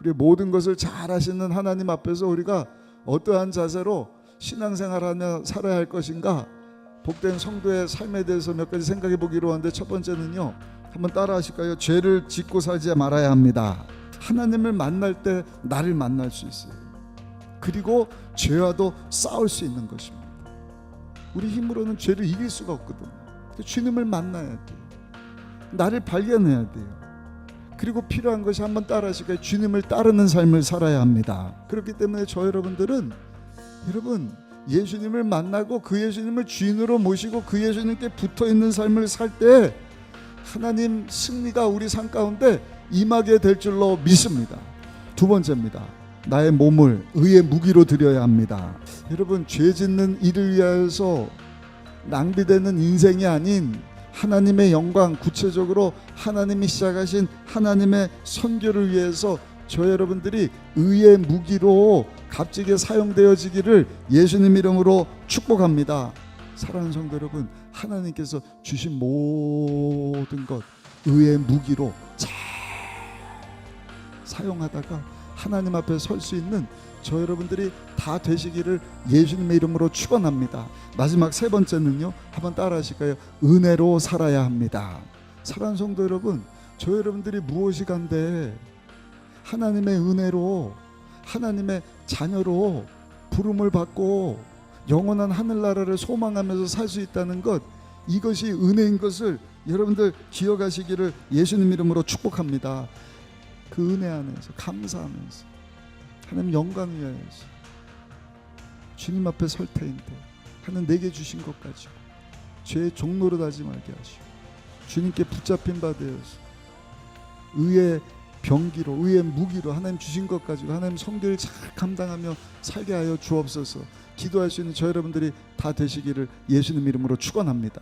우리 모든 것을 잘 하시는 하나님 앞에서 우리가 어떠한 자세로 신앙생활하며 살아야 할 것인가 복된 성도의 삶에 대해서 몇 가지 생각해 보기로 하는데 첫 번째는요 한번 따라 하실까요? 죄를 짓고 살지 말아야 합니다. 하나님을 만날 때 나를 만날 수 있어요. 그리고 죄와도 싸울 수 있는 것입니다. 우리 힘으로는 죄를 이길 수가 없거든요. 주님을 만나야 돼요. 나를 발견해야 돼요. 그리고 필요한 것이 한번 따라하실까요? 주님을 따르는 삶을 살아야 합니다. 그렇기 때문에 저 여러분들은 여러분 예수님을 만나고 그 예수님을 주인으로 모시고 그 예수님께 붙어 있는 삶을 살 때 하나님 승리가 우리 삶 가운데 임하게 될 줄로 믿습니다. 두 번째입니다. 나의 몸을 의의 무기로 드려야 합니다. 여러분 죄 짓는 일을 위하여서 낭비되는 인생이 아닌 하나님의 영광 구체적으로 하나님이 시작하신 하나님의 선교를 위해서 저 여러분들이 의의 무기로 값지게 사용되어지기를 예수님 이름으로 축복합니다. 사랑하는 성도 여러분, 하나님께서 주신 모든 것 의의 무기로 잘 사용하다가 하나님 앞에 설 수 있는 저 여러분들이 다 되시기를 예수님의 이름으로 축원합니다. 마지막 세 번째는요. 한번 따라하실까요? 은혜로 살아야 합니다. 사랑하는 성도 여러분, 저 여러분들이 무엇이 간데 하나님의 은혜로 하나님의 자녀로 부름을 받고 영원한 하늘나라를 소망하면서 살 수 있다는 것 이것이 은혜인 것을 여러분들 기억하시기를 예수님 이름으로 축복합니다. 그 은혜 안에서 감사하면서 하나님 영광 위하여서 주님 앞에 설 테인데 하는 내게 주신 것 가지고 죄의 종로로 하지 말게 하시고 주님께 붙잡힌 바 되어서 의의 병기로 의의 무기로 하나님 주신 것 가지고 하나님 성교를 잘 감당하며 살게 하여 주옵소서 기도할 수 있는 저 여러분들이 다 되시기를 예수님 이름으로 축원합니다.